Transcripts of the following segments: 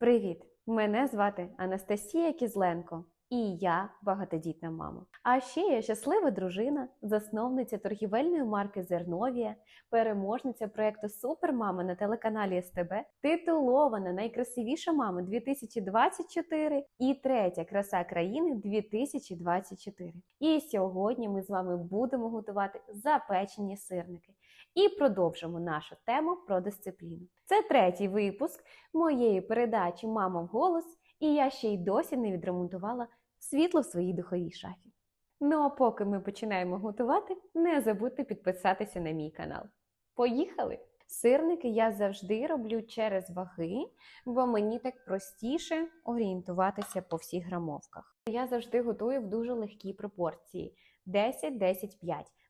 Привіт! Мене звати Анастасія Кізленко, і я багатодітна мама. А ще я щаслива дружина, засновниця торгівельної марки Зерновія, переможниця проєкту Супермама на телеканалі СТБ, титулована найкрасивіша мама 2024 і третя краса країни 2024. І сьогодні ми з вами будемо готувати запечені сирники і продовжимо нашу тему про дисципліну. Це третій випуск моєї передачі Мама в голос, і я ще й досі не відремонтувала світло в своїй духовій шафі. Ну а поки ми починаємо готувати, не забудьте підписатися на мій канал. Поїхали! Сирники я завжди роблю через ваги, бо мені так простіше орієнтуватися по всіх грамовках. Я завжди готую в дуже легкій пропорції: 10,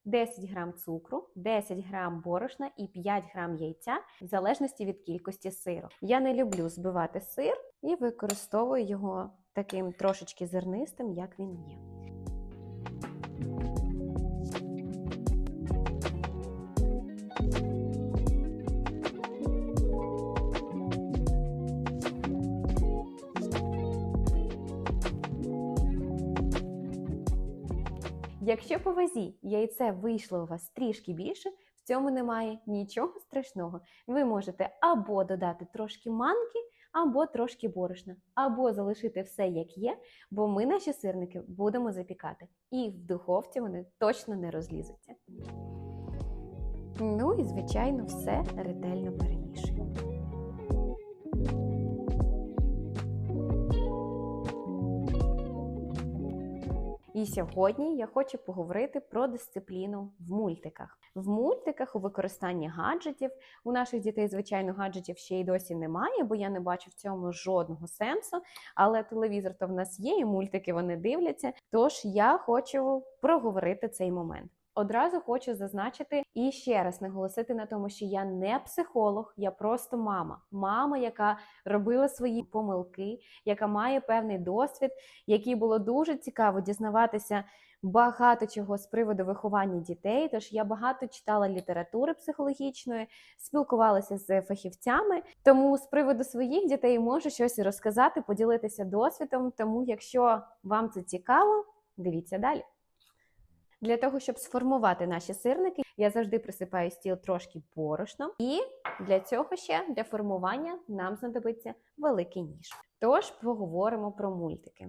10, грам цукру, 10 грам борошна і 5 грам яйця, в залежності від кількості сиру. Я не люблю збивати сир і використовую його таким трошечки зернистим, як він є. Якщо по вазі яйце вийшло у вас трішки більше, в цьому немає нічого страшного. Ви можете або додати трошки манки, або трошки борошна, або залишити все як є, бо ми наші сирники будемо запікати. І в духовці вони точно не розлізуться. Ну і, звичайно, все ретельно перемішуємо. І сьогодні я хочу поговорити про дисципліну в мультиках. В мультиках у використанні гаджетів у наших дітей, звичайно, гаджетів ще й досі немає, бо я не бачу в цьому жодного сенсу. Але телевізор то в нас є, і мультики вони дивляться. Тож я хочу проговорити цей момент. Одразу хочу зазначити і ще раз наголосити на тому, що я не психолог, я просто мама. Мама, яка робила свої помилки, яка має певний досвід, який було дуже цікаво дізнаватися багато чого з приводу виховання дітей. Тож я багато читала літератури психологічної, спілкувалася з фахівцями. Тому з приводу своїх дітей можу щось розказати, поділитися досвідом. Тому, якщо вам це цікаво, дивіться далі. Для того, щоб сформувати наші сирники, я завжди присипаю стіл трошки борошном. І для цього ще для формування нам знадобиться великий ніж. Тож поговоримо про мультики.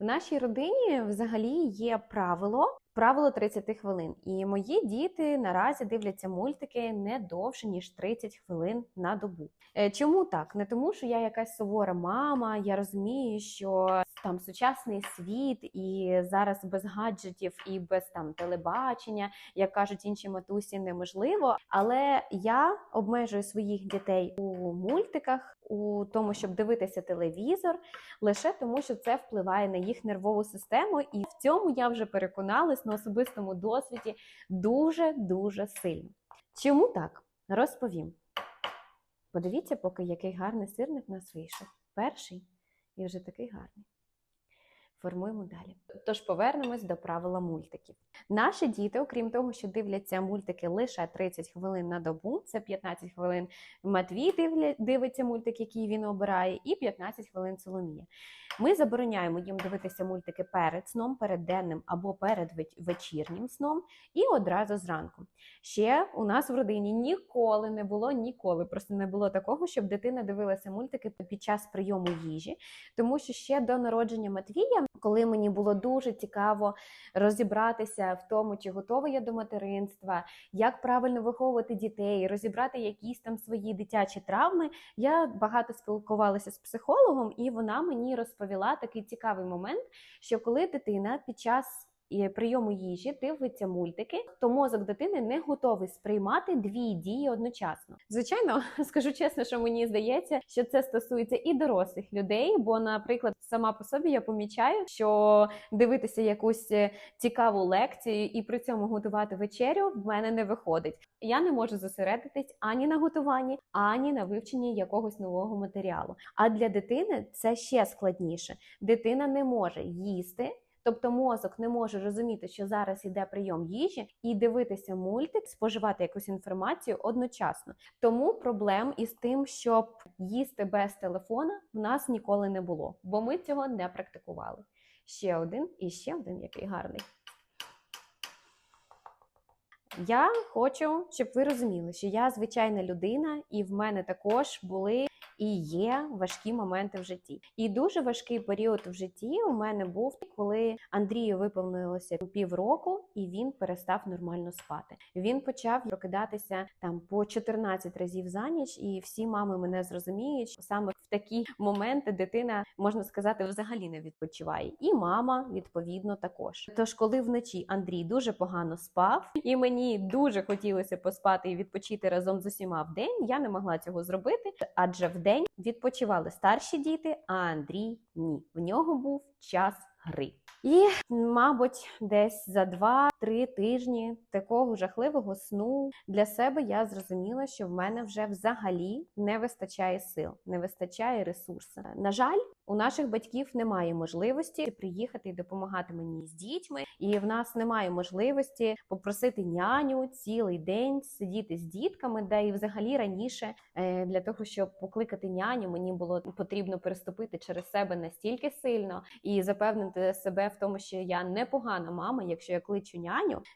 В нашій родині взагалі є правило. Правило 30 хвилин, і мої діти наразі дивляться мультики не довше ніж 30 хвилин на добу. Е, Чому так? Не тому, що я якась сувора мама. Я розумію, що там сучасний світ, і зараз без гаджетів і без там телебачення, як кажуть інші матусі, неможливо. Але я обмежую своїх дітей у мультиках, у тому, щоб дивитися телевізор, лише тому, що це впливає на їх нервову систему, і в цьому я вже переконалась на особистому досвіді дуже дуже сильно. Чому так? Розповім. Подивіться, поки який гарний сирник у нас вийшов. Перший і вже такий гарний. Формуємо далі. Тож повернемось до правила мультиків. Наші діти, окрім того, що дивляться мультики лише 30 хвилин на добу, це 15 хвилин Матвій дивля, дивиться мультик, який він обирає, і 15 хвилин Соломія. Ми забороняємо їм дивитися мультики перед сном, перед денним або перед вечірнім сном, і одразу зранку. Ще у нас в родині ніколи не було ніколи, просто не було такого, щоб дитина дивилася мультики під час прийому їжі, тому що ще до народження Матвія, коли мені було дуже цікаво розібратися в тому, чи готова я до материнства, як правильно виховувати дітей, розібрати якісь там свої дитячі травми. Я багато спілкувалася з психологом, і вона мені розповіла такий цікавий момент, що коли дитина під час прийому їжі дивиться мультики, то мозок дитини не готовий сприймати дві дії одночасно. Звичайно, скажу чесно, що мені здається, що це стосується і дорослих людей. Бо, наприклад, сама по собі я помічаю, що дивитися якусь е, цікаву лекцію і при цьому готувати вечерю в мене не виходить. Я не можу зосередитись ані на готуванні, ані на вивченні якогось нового матеріалу. А для дитини це ще складніше. Дитина не може їсти. Тобто мозок не може розуміти, що зараз іде прийом їжі, і дивитися мультик, споживати якусь інформацію одночасно. Тому проблем із тим, щоб їсти без телефона, в нас ніколи не було, бо ми цього не практикували. Ще один і ще один, який гарний. Я хочу, щоб ви розуміли, що я звичайна людина, і в мене також були і є важкі моменти в житті. І дуже важкий період в житті у мене був, коли Андрію виповнилося півроку, і він перестав нормально спати. Він почав прокидатися там по 14 разів за ніч, і всі мами мене зрозуміють, що саме в такі моменти дитина можна сказати взагалі не відпочиває. І мама відповідно також. Тож, коли вночі Андрій дуже погано спав, і мені дуже хотілося поспати і відпочити разом з усіма в день, я не могла цього зробити, адже в день відпочивали старші діти, а Андрій ні. В нього був час гри. І, мабуть, десь за два-три тижні такого жахливого сну для себе я зрозуміла, що в мене вже взагалі не вистачає сил, не вистачає ресурсу. На жаль, у наших батьків немає можливості приїхати і допомагати мені з дітьми, і в нас немає можливості попросити няню цілий день сидіти з дітками, де і взагалі раніше е, для того, щоб покликати няню, мені було потрібно переступити через себе настільки сильно і запевнити себе в тому, що я непогана мама, якщо я кличу няню.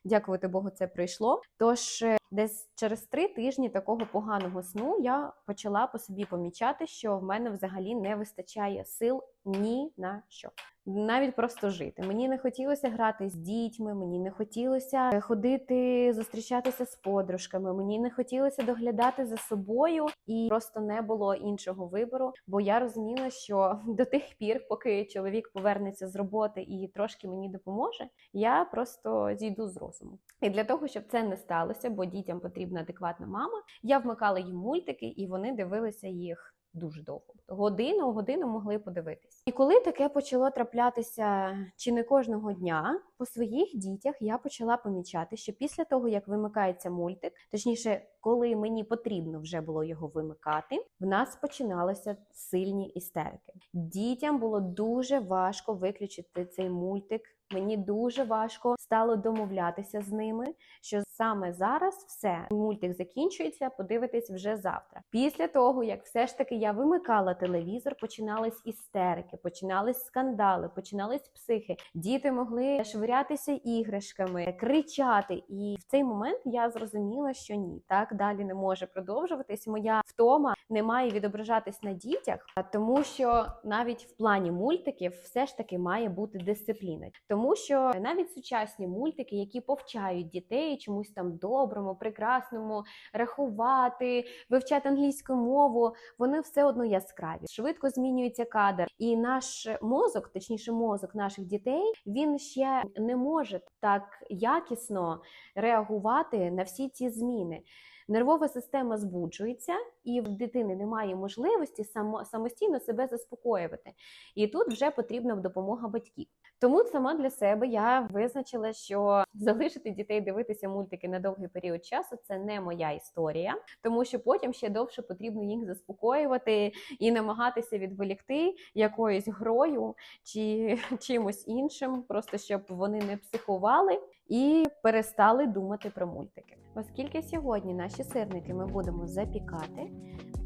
Дякувати Богу, це прийшло. Тож е, десь через три тижні такого поганого сну я почала по собі помічати, що в мене взагалі не вистачає сил ні на що. Навіть просто жити. Мені не хотілося грати з дітьми, мені не хотілося ходити, зустрічатися з подружками, мені не хотілося доглядати за собою, і просто не було іншого вибору. Бо я розуміла, що до тих пір, поки чоловік повернеться з роботи і трошки мені допоможе, я просто зійду з розуму. І для того, щоб це не сталося, бо дітям потрібна адекватна мама, я вмикала їм мультики, і вони дивилися їх дуже довго. Годину, годину могли подивитись. І коли таке почало траплятися чи не кожного дня, по своїх дітях я почала помічати, що після того, як вимикається мультик, точніше, коли мені потрібно вже було його вимикати, в нас починалися сильні істерики. Дітям було дуже важко виключити цей мультик. Мені дуже важко стало домовлятися з ними, що саме зараз все мультик закінчується, подивитись вже завтра. Після того, як все ж таки я вимикала телевізор, починались істерики, починались скандали, починались психи. Діти могли швирятися іграшками, кричати. І в цей момент я зрозуміла, що ні, так далі не може продовжуватись. Моя втома не має відображатись на дітях, тому що навіть в плані мультиків все ж таки має бути дисципліна. Тому що навіть сучасні мультики, які повчають дітей чомусь там доброму, прекрасному, рахувати, вивчати англійську мову, вони все одно яскраві. Швидко змінюється кадр, і наш мозок, точніше, мозок наших дітей, він ще не може так якісно реагувати на всі ці зміни. Нервова система збуджується, і в дитини немає можливості само, самостійно себе заспокоювати. І тут вже потрібна допомога батьків. Тому сама для себе я визначила, що залишити дітей дивитися мультики на довгий період часу це не моя історія, тому що потім ще довше потрібно їх заспокоювати і намагатися відволікти якоюсь грою чи чимось іншим, просто щоб вони не психували і перестали думати про мультики. Оскільки сьогодні наші сирники ми будемо запікати,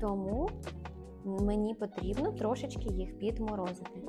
тому мені потрібно трошечки їх підморозити.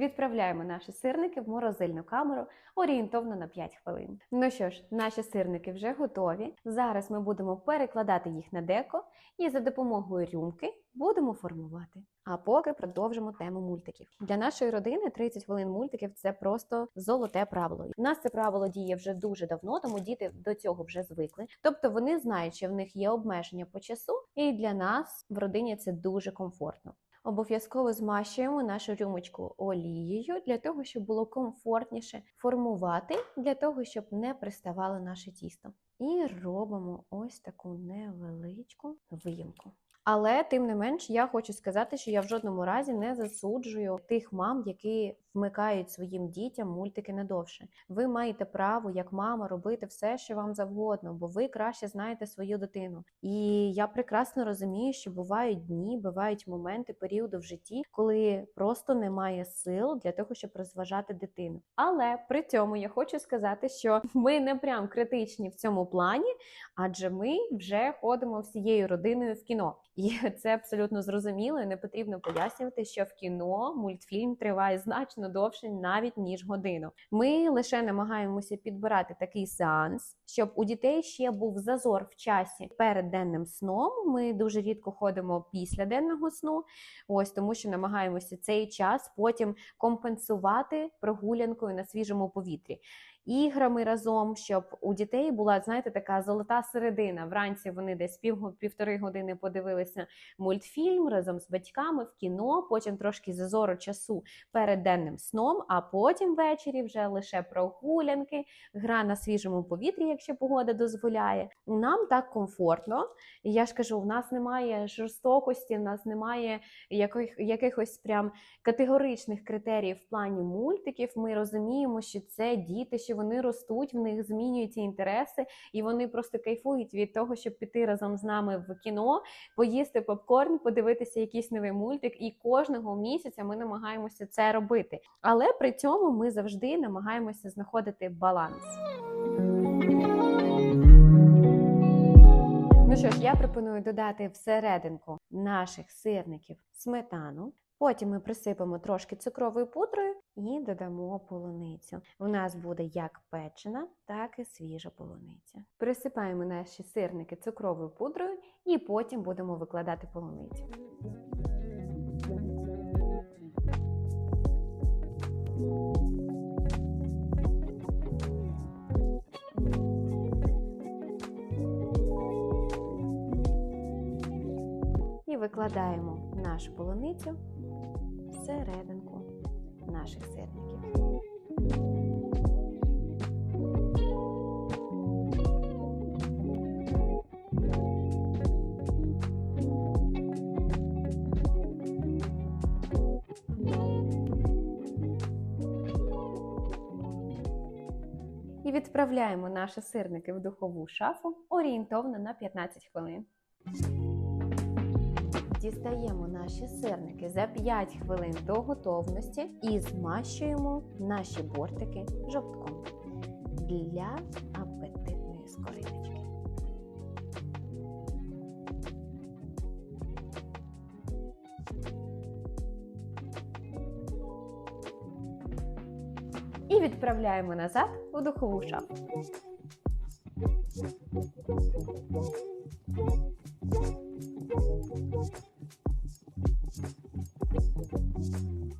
Відправляємо наші сирники в морозильну камеру орієнтовно на 5 хвилин. Ну що ж, наші сирники вже готові. Зараз ми будемо перекладати їх на деко і за допомогою рюмки будемо формувати. А поки продовжимо тему мультиків. Для нашої родини 30 хвилин мультиків це просто золоте правило. У нас це правило діє вже дуже давно, тому діти до цього вже звикли. Тобто вони знають, що в них є обмеження по часу, і для нас в родині це дуже комфортно. Обов'язково змащуємо нашу рюмочку олією для того, щоб було комфортніше формувати, для того, щоб не приставало наше тісто. І робимо ось таку невеличку виїмку. Але тим не менш, я хочу сказати, що я в жодному разі не засуджую тих мам, які вмикають своїм дітям мультики надовше. Ви маєте право, як мама, робити все, що вам завгодно, бо ви краще знаєте свою дитину. І я прекрасно розумію, що бувають дні, бувають моменти, періоди в житті, коли просто немає сил для того, щоб розважати дитину. Але при цьому я хочу сказати, що ми не прям критичні в цьому плані, адже ми вже ходимо всією родиною в кіно. І це абсолютно зрозуміло, і не потрібно пояснювати, що в кіно мультфільм триває значно довше, навіть ніж годину. Ми лише намагаємося підбирати такий сеанс, щоб у дітей ще був зазор в часі перед денним сном. Ми дуже рідко ходимо після денного сну, ось тому, що намагаємося цей час потім компенсувати прогулянкою на свіжому повітрі. Іграми разом, щоб у дітей була, знаєте, така золота середина. Вранці вони десь пів півтори години подивилися мультфільм разом з батьками в кіно, потім трошки зазору часу перед денним сном, а потім ввечері вже лише прогулянки, гра на свіжому повітрі, якщо погода дозволяє. Нам так комфортно. Я ж кажу, в нас немає жорстокості, в нас немає яких, якихось прям категоричних критеріїв в плані мультиків. Ми розуміємо, що це діти, що вони ростуть, в них змінюються інтереси, і вони просто кайфують від того, щоб піти разом з нами в кіно, поїсти попкорн, подивитися якийсь новий мультик. І кожного місяця ми намагаємося це робити. Але при цьому ми завжди намагаємося знаходити баланс. Ну що ж, я пропоную додати всерединку наших сирників сметану. Потім ми присипемо трошки цукровою пудрою і додамо полуницю. У нас буде як печена, так і свіжа полуниця. Присипаємо наші сирники цукровою пудрою і потім будемо викладати полуницю. І викладаємо нашу полуницю всерединку наших сирників. І відправляємо наші сирники в духову шафу орієнтовно на 15 хвилин. Дістаємо наші сирники за 5 хвилин до готовності і змащуємо наші бортики жовтком для апетитної скориночки. І відправляємо назад у духову шафу.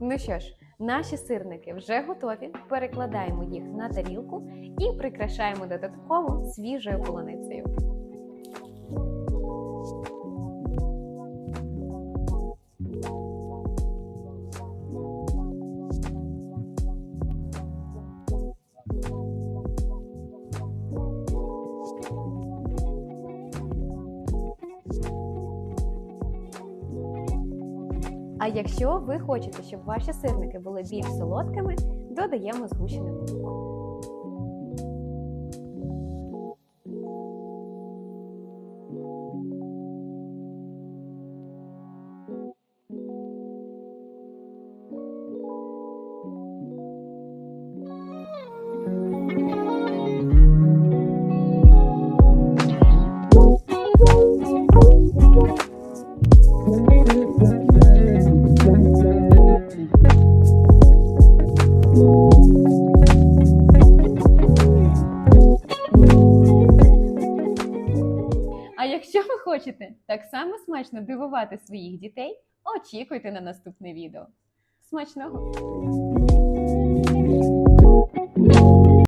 Ну що ж, наші сирники вже готові. Перекладаємо їх на тарілку і прикрашаємо додатково свіжою полуницею. А якщо ви хочете, щоб ваші сирники були більш солодкими, додаємо згущене молоко. хочете так само смачно дивувати своїх дітей, очікуйте на наступне відео. Смачного!